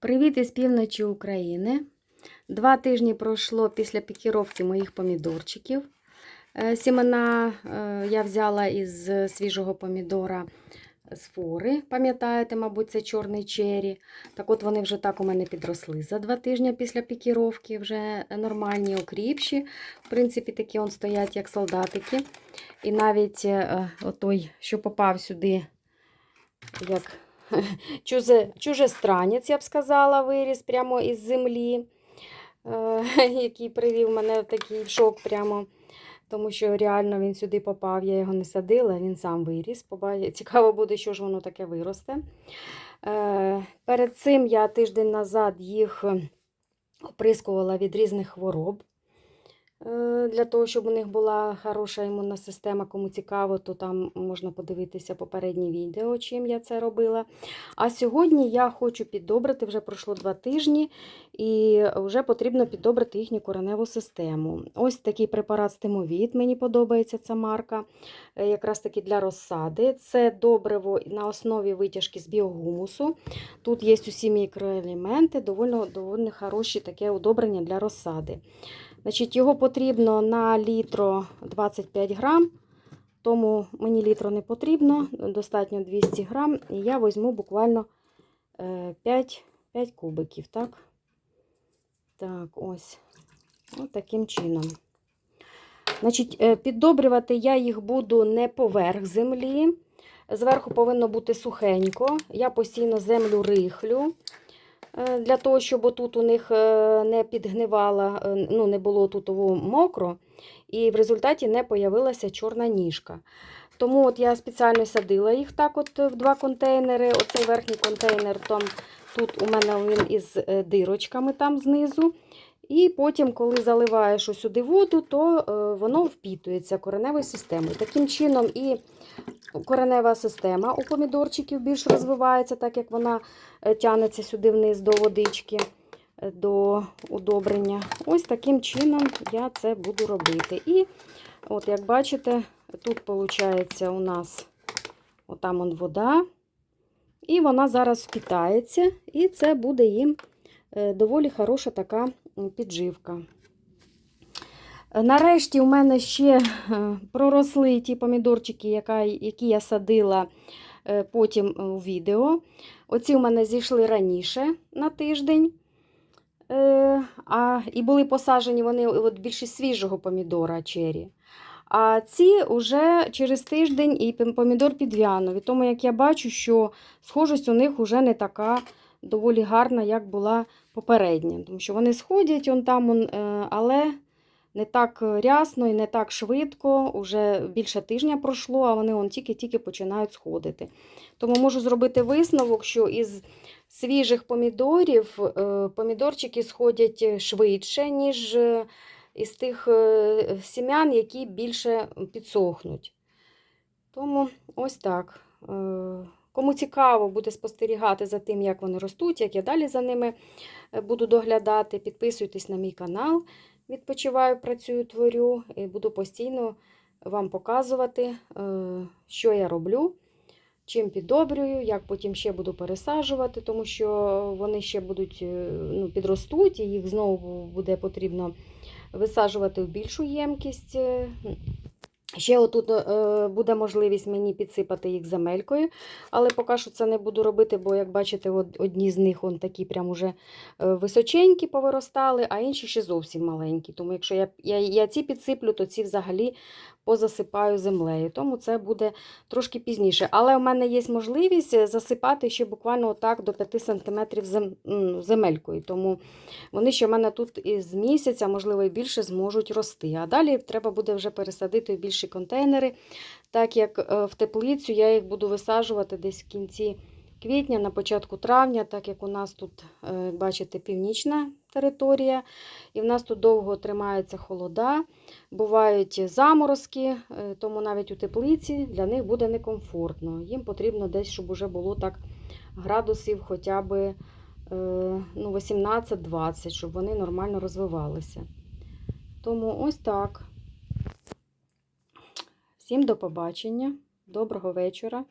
Привіт із півночі України. Два тижні пройшло після пікіровки моїх помідорчиків. Е, Сімена е, я взяла із свіжого помідора з фори. Пам'ятаєте, мабуть, це чорний чері. Так от вони вже так у мене підросли за два тижні після пікіровки, вже нормальні, окріпші. В принципі, такі он стоять, як солдатики. І навіть е, отой, що попав сюди, як чуже, чужестранець, я б сказала, виріс прямо із землі, е, який привів мене в такий шок прямо. Тому що реально він сюди попав, я його не садила, він сам виріс. Цікаво буде, що ж воно таке виросте. Е, Перед цим я тиждень назад їх оприскувала від різних хвороб. Е, Для того, щоб у них була хороша імунна система, кому цікаво, то там можна подивитися попереднє відео, чим я це робила. А сьогодні я хочу піддобрити, вже пройшло два тижні, і вже потрібно піддобрити їхню кореневу систему. Ось такий препарат стимовіт, мені подобається ця марка, е, якраз таки для розсади. Це добриво на основі витяжки з біогумусу. Тут є усі мікроелементи, доволі, доволі хороші таке удобрення для розсади. Значить, Його потрібно на літро 25 грам, тому мені літро не потрібно, достатньо 200 грам. І я візьму буквально 5, 5 кубиків. Так, так ось. Ось таким чином. Значить, е, Піддобрювати я їх буду не поверх землі. Зверху повинно бути сухенько. Я постійно землю рихлю. Е, Для того, щоб тут у них е, не підгнивала, е, ну, не було тут мокро, і в результаті не появилася чорна ніжка. Тому от я спеціально садила їх так от в два контейнери. Оцей верхній контейнер, там, тут у мене він із дирочками там знизу. І потім, коли заливаєш сюди воду, то е, воно впітується кореневою системою. Таким чином, і коренева система у помідорчиків більш розвивається, так як вона е, тягнеться сюди вниз до водички, е, до удобрення. Ось таким чином я це буду робити. І, от як бачите, тут виходить у нас отам он вода. І вона зараз впітається, і це буде їм доволі хороша така підживка. Нарешті у мене ще е, проросли ті помідорчики, які я садила е, потім у відео. Оці у мене зійшли раніше на тиждень. Е, а, І були посаджені вони от більше свіжого помідора чері. А ці вже через тиждень і помідор підв'янув. І тому, як я бачу, що схожість у них вже не така доволі гарна, як була попередня. Тому що вони сходять он там, он, але не так рясно і не так швидко. Уже більше тижня пройшло, а вони он тільки-тільки починають сходити. Тому можу зробити висновок, що із свіжих помідорів е, помідорчики сходять швидше, ніж із тих е, сім'ян, які більше підсохнуть. Тому ось так. Е, Кому цікаво буде спостерігати за тим, як вони ростуть, як я далі за ними буду доглядати, підписуйтесь на мій канал. Відпочиваю, працюю, творю, і буду постійно вам показувати, що я роблю, чим піддобрюю, як потім ще буду пересаджувати, тому що вони ще будуть ну, підростуть, і їх знову буде потрібно висаджувати в більшу ємкість. Ще отут е, буде можливість мені підсипати їх земелькою, але поки що це не буду робити, бо, як бачите, одні з них он такі прям уже височенькі повиростали, а інші ще зовсім маленькі. Тому якщо я, я, я ці підсиплю, то ці взагалі позасипаю землею. Тому це буде трошки пізніше. Але в мене є можливість засипати ще буквально отак до 5 см зем, земелькою. Тому вони ще в мене тут із місяця, можливо, і більше зможуть рости. А далі треба буде вже пересадити більші контейнери. Так як в теплицю я їх буду висаджувати десь в кінці квітня, на початку травня, так як у нас тут, бачите, північна територія, і в нас тут довго тримається холода, бувають заморозки, тому навіть у теплиці для них буде некомфортно. Їм потрібно десь, щоб вже було так градусів хоча б ну, 18-20, щоб вони нормально розвивалися. Тому ось так. Всім до побачення, доброго вечора.